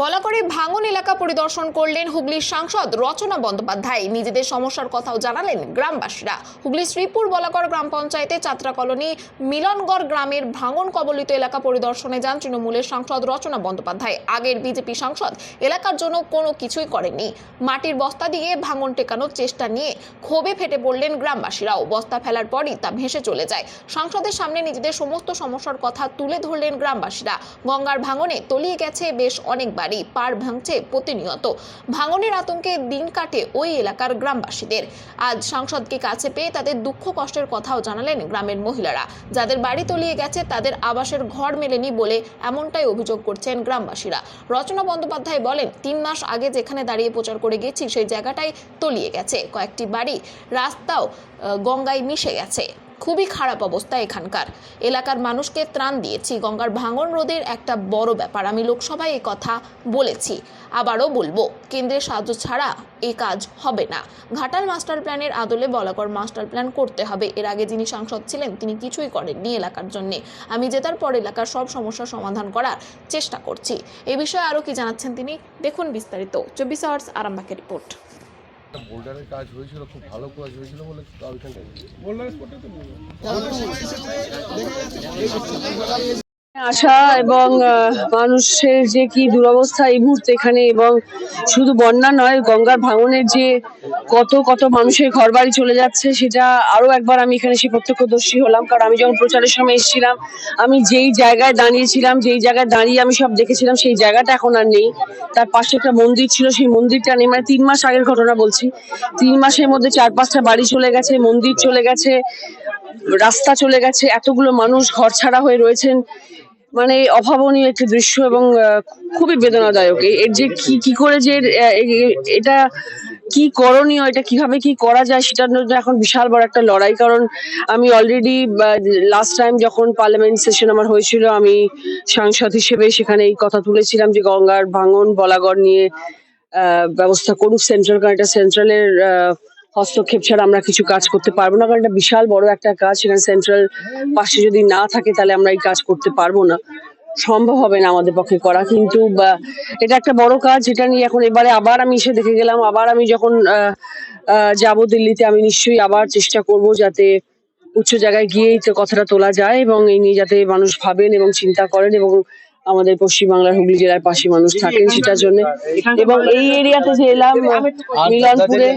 বলা করে ভাঙন এলাকা পরিদর্শন করলেন হুগলির সাংসদ রচনা বন্দ্যোপাধ্যায়। নিজেদের সমস্যার কথাও জানালেন গ্রামবাসীরা। হুগলি শ্রীপুর বলাকর গ্রাম পঞ্চায়েতে চাত্রা কলোনি মিলনগড় গ্রামের ভাঙন কবলিত এলাকা পরিদর্শনে যান তৃণমূলের সাংসদ রচনা বন্দ্যোপাধ্যায়। আগের বিজেপি সাংসদ, এলাকার জন্য কোনো কিছুই করেননি। মাটির বস্তা দিয়ে ভাঙন টেকানোর চেষ্টা নিয়ে ক্ষোভে ফেটে পড়লেন গ্রামবাসীরাও। বস্তা ফেলার পরই তা ভেসে চলে যায়। সংসদের সামনে নিজেদের সমস্ত সমস্যার কথা তুলে ধরলেন গ্রামবাসীরা। গঙ্গার ভাঙনে তলিয়ে গেছে বেশ অনেক বাড়ি পার ভাঙছে প্রতিনিয়ত। ভাঙনের আতঙ্কে দিন কাটে ওই এলাকার গ্রামবাসীদের। আজ সাংসদকে কাছে পেয়ে তাদের দুঃখ কষ্টের কথাও জানালেন গ্রামের মহিলারা। যাদের বাড়ি তলিয়ে গেছে, তাদের আবাসের ঘর মেলেনি বলে এমনটাই অভিযোগ করছেন গ্রামবাসীরা। রচনা বন্দ্যোপাধ্যায় বলেন, তিন মাস আগে যেখানে দাঁড়িয়ে প্রচার করে গেছি, সেই জায়গাটাই তলিয়ে গেছে। কয়েকটি বাড়ি, রাস্তাও গঙ্গায় মিশে গেছে। খুবই খারাপ অবস্থা এখানকার। এলাকার মানুষকে ত্রাণ দিয়েছি। গঙ্গার ভাঙন রোধের একটা বড় ব্যাপার। আমি লোকসভায় এই কথা বলেছি। আবারও বলব, কেন্দ্রের সাহায্য ছাড়া এই কাজ হবে না। ঘাটাল মাস্টার প্ল্যানের আদলে বলাকর মাস্টার প্ল্যান করতে হবে। এর আগে যিনি সাংসদ ছিলেন, তিনি কিছুই করেননি এলাকার জন্যে। আমি জেতার পর এলাকার সব সমস্যার সমাধান করার চেষ্টা করছি। এ বিষয়ে আরও কি জানাচ্ছেন তিনি? দেখুন বিস্তারিত। চব্বিশ আওয়ার্স আরামবাগের রিপোর্ট। বোল্ডারের কাজ হয়েছিল খুব ভালো কাজ হয়েছিল বলে তো ওইখানটা আসা এবং মানুষের যে কি দুরবস্থা এই মুহূর্তে এখানে এবং শুধু বন্যা নয়, গঙ্গার ভাঙনের যে কত কত মানুষের ঘর বাড়ি চলে যাচ্ছে, সেটা আরও একবার আমি এখানে সে প্রত্যক্ষদর্শী হলাম। কারণ আমি যখন প্রচারের সময় এসেছিলাম, আমি যেই জায়গায় দাঁড়িয়েছিলাম, যেই জায়গায় দাঁড়িয়ে আমি সব দেখেছিলাম, সেই জায়গাটা এখন আর নেই। তার পাশে একটা মন্দির ছিল, সেই মন্দিরটা নেই মানে তিন মাস আগের ঘটনা বলছি। তিন মাসের মধ্যে চার পাঁচটা বাড়ি চলে গেছে, মন্দির চলে গেছে, রাস্তা চলে গেছে, এতগুলো মানুষ ঘর ছাড়া হয়ে রয়েছেন। মানে অভাবনীয় একটি দৃশ্য এবং খুবই বেদনাদায়ক। এর যে কি কি করে যে এটা কি করণীয়, এটা কীভাবে কি করা যায়, সেটার জন্য এখন বিশাল বড় একটা লড়াই। কারণ আমি অলরেডি লাস্ট টাইম যখন পার্লামেন্ট সেশন আমার হয়েছিল, আমি সাংসদ হিসেবে সেখানে এই কথা তুলেছিলাম যে গঙ্গার ভাঙন, বলাগড় নিয়ে ব্যবস্থা করুক সেন্ট্রাল কারণ এটা সেন্ট্রালের হস্তক্ষেপ ছাড়া আমরা কিছু কাজ করতে পারব না, কারণ এটা বিশাল বড় একটা কাজ। সেখানে সেন্ট্রাল পাশে যদি না থাকে, তাহলে আমরা এই কাজ করতে পারব না। সম্ভব হবে না আমাদের পক্ষে করা, কিন্তু এটা একটা বড় কাজ যেটা নিয়ে এখন এবারে আবার আমি এসে দেখে গেলাম, আবার আমি যখন যাব দিল্লিতে, আমি নিশ্চয়ই আবার চেষ্টা করব যাতে উচ্চ জায়গায় গিয়েই কথাটা তোলা যায় এবং এই নিয়ে যাতে মানুষ ভাবেন এবং চিন্তা করেন এবং আমাদের পশ্চিমবাংলার হুগলি জেলার পাশে মানুষ থাকেন সেটার জন্য। এবং এই এরিয়াতে যে এলাম, মিলনপুরে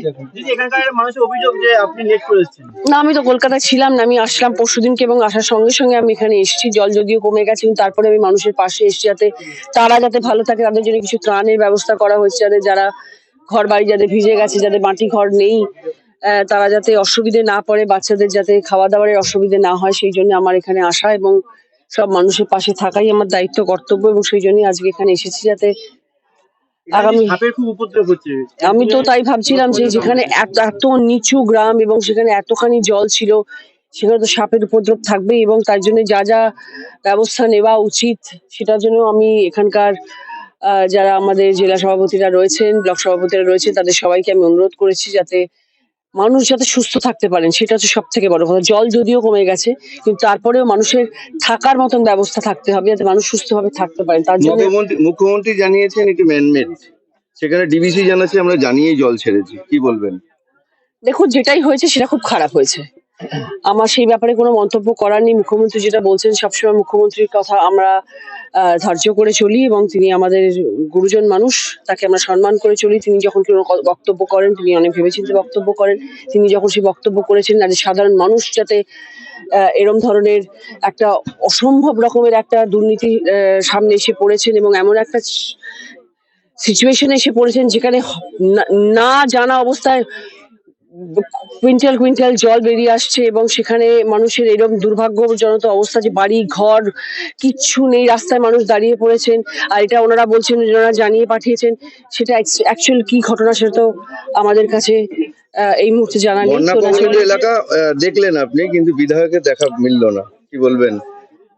না, আমি তো কলকাতায় ছিলাম না, আমি আসলাম পরশুদিনকে এবং আসার সঙ্গে সঙ্গে আমি এখানে এসেছি। জল যদিও কমে গেছে, কিন্তু তারপরে আমি মানুষের পাশে এসেছি যাতে তারা যাতে ভালো থাকে, তাদের জন্য কিছু ত্রাণের ব্যবস্থা করা হয়েছে, যাতে যারা ঘর বাড়ি যাদের ভিজে গেছে, যাদের মাটি ঘর নেই তারা যাতে অসুবিধে না পড়ে, বাচ্চাদের যাতে খাওয়া দাওয়ার অসুবিধে না হয়, সেই জন্য আমার এখানে আসা এবং সব মানুষের পাশে থাকাই আমার দায়িত্ব কর্তব্য এবং সেই জন্যই আজকে এখানে এসেছি যাতে আগামী উপদ্রব হচ্ছে। আমি তো তাই ভাবছিলাম যে যেখানে এত এত নিচু গ্রাম এবং সেখানে এতখানি জল ছিল সেখানে তো সাপের উপদ্রব থাকবেই এবং তার জন্য যা যা ব্যবস্থা নেওয়া উচিত সেটার জন্য আমি এখানকার যারা আমাদের জেলা সভাপতিরা রয়েছেন ব্লক সভাপতিরা রয়েছেন তাদের সবাইকে আমি অনুরোধ করেছি যাতে মানুষ যাতে সুস্থ থাকতে পারেন সেটা হচ্ছে সব থেকে বড় কথা। জল যদিও কমে গেছে কিন্তু তারপরেও মানুষের থাকার মতন ব্যবস্থা থাকতে হবে যাতে মানুষ সুস্থভাবে থাকতে পারেন তার জন্য মুখ্যমন্ত্রী জানিয়েছেন এটি ম্যানমেড সেখানে ডিবিসি জানাচ্ছে আমরা জানিয়েই জল ছেড়েছি। কি বলবেন? দেখুন যেটাই হয়েছে সেটা খুব খারাপ হয়েছে। আমার সেই ব্যাপারে কোনো মন্তব্য করার নেই। মুখ্যমন্ত্রী যেটা বলছেন, সবসময় মুখ্যমন্ত্রীর কথা আমরা ধার্য করে চলি এবং তিনি আমাদের গুরুজন মানুষ, তাকে আমরা সম্মান করে চলি। তিনি যখন কোনো বক্তব্য করেন, তিনি অনেক ভেবেচিন্তে বক্তব্য করেন। তিনি যখন সেই বক্তব্য করেছেন যাতে সাধারণ মানুষ যাতে এরম ধরনের একটা অসম্ভব রকমের একটা দুর্নীতি সামনে এসে পড়েছেন এবং এমন একটা সিচুয়েশনে এসে পড়েছেন যেখানে না জানা অবস্থায় কুইন্টাল কুইন্টাল জল বেরিয়ে আসছে এবং সেখানে মানুষের এরকম দুর্ভাগ্যজনক অবস্থা যে বাড়ি ঘর কিচ্ছু নেই রাস্তায় মানুষ দাঁড়িয়ে পড়েছেন। আর এটা ওনারা বলছেন ওনারা জানিয়ে পাঠিয়েছেন। সেটা অ্যাকচুয়াল কি ঘটনা সেটা তো আমাদের কাছে এই মুহূর্তে জানা নেই। এলাকা দেখলেন আপনি কিন্তু বিধায়কের দেখা মিললো না। কি বলবেন?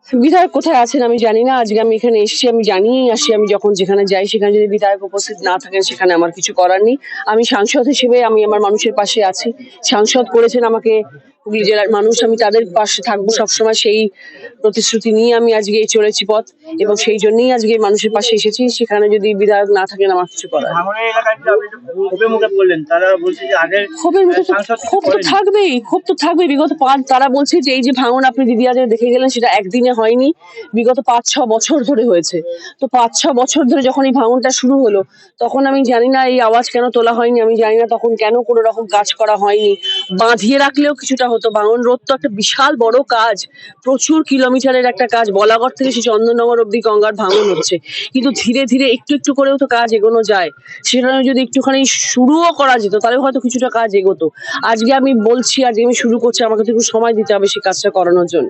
বিধায়ক কোথায় আছেন আমি জানি না। আজকে আমি এখানে এসেছি, আমি জানিয়েই আসি। আমি যখন যেখানে যাই, সেখানে যদি বিধায়ক উপস্থিত না থাকেন, সেখানে আমার কিছু করার নেই। আমি সাংসদ হিসেবে আমি আমার মানুষের পাশে আছি। সাংসদ করেছেন আমাকে হুগলি জেলার মানুষ, আমি তাদের পাশে থাকব সবসময়। সেই প্রতিশ্রুতি নিয়ে আমি আজকে এই চলেছি পথ এবং সেই জন্যই আজকে মানুষের পাশে এসেছি। সেখানে যদি বিধায়ক না থাকেন আমার কিছু করার ক্ষোভের মুখে তো ক্ষোভ তো থাকবেই ক্ষোভ তো থাকবেই। বিগত পাঁচ তারা বলছে যে এই যে ভাঙন আপনি দিদি আজ দেখে গেলেন সেটা একদিনে হয়নি। বিগত পাঁচ ছ বছর ধরে হয়েছে। তো পাঁচ ছ বছর ধরে যখন এই ভাঙনটা শুরু হলো তখন আমি জানি না এই আওয়াজ কেন তোলা হয়নি। আমি জানি না তখন কেন কোনো রকম কাজ করা হয়নি। বাঁধিয়ে রাখলেও কিছুটা হতো। ভাঙন রোধ তো একটা বিশাল বড় কাজ। প্রচুর কিলোমিটারের একটা কাজ, বলাগড় থেকে সেই চন্দননগর অব্দি গঙ্গার ভাঙন হচ্ছে। কিন্তু ধীরে ধীরে একটু একটু করেও তো কাজ এগোনো যায়। সেটা যদি একটুখানি শুরুও করা যেত তাহলে হয়তো কিছুটা কাজ এগোতো। আজকে আমি বলছি, আজকে আমি শুরু করছি, আমাকে তো একটু সময় দিতে হবে সেই কাজটা করানোর জন্য।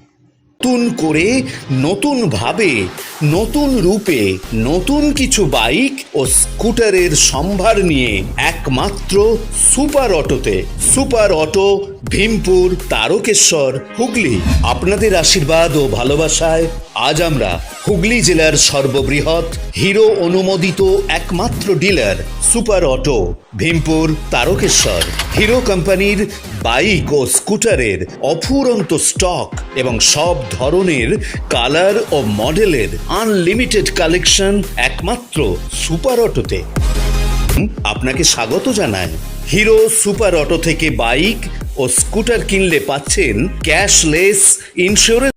নতুন করে, নতুন ভাবে, নতুন রূপে, নতুন কিছু বাইক ও স্কুটারের সম্ভার নিয়ে একমাত্র সুপার অটোতে। Super auto, Bhimpur, Tarakeswar, Hooghly. আপনাদের আশীর্বাদ ও ভালোবাসায় আজ আমরা হুগলি জেলার সর্ববৃহৎ, হিরো অনুমোদিত একমাত্র dealer super auto, Bhimpur Tarakeswar. Hero কোম্পানির বাইক ও স্কুটারের অফুরন্ত স্টক এবং সব ধরনের কালার ও মডেলের আনলিমিটেড কালেকশন একমাত্র সুপার অটোতে। আপনাকে স্বাগত জানায় হিরো সুপার অটো থেকে বাইক ও স্কুটার কিনলে পাচ্ছেন ক্যাশলেস ইন্স্যুরেন্স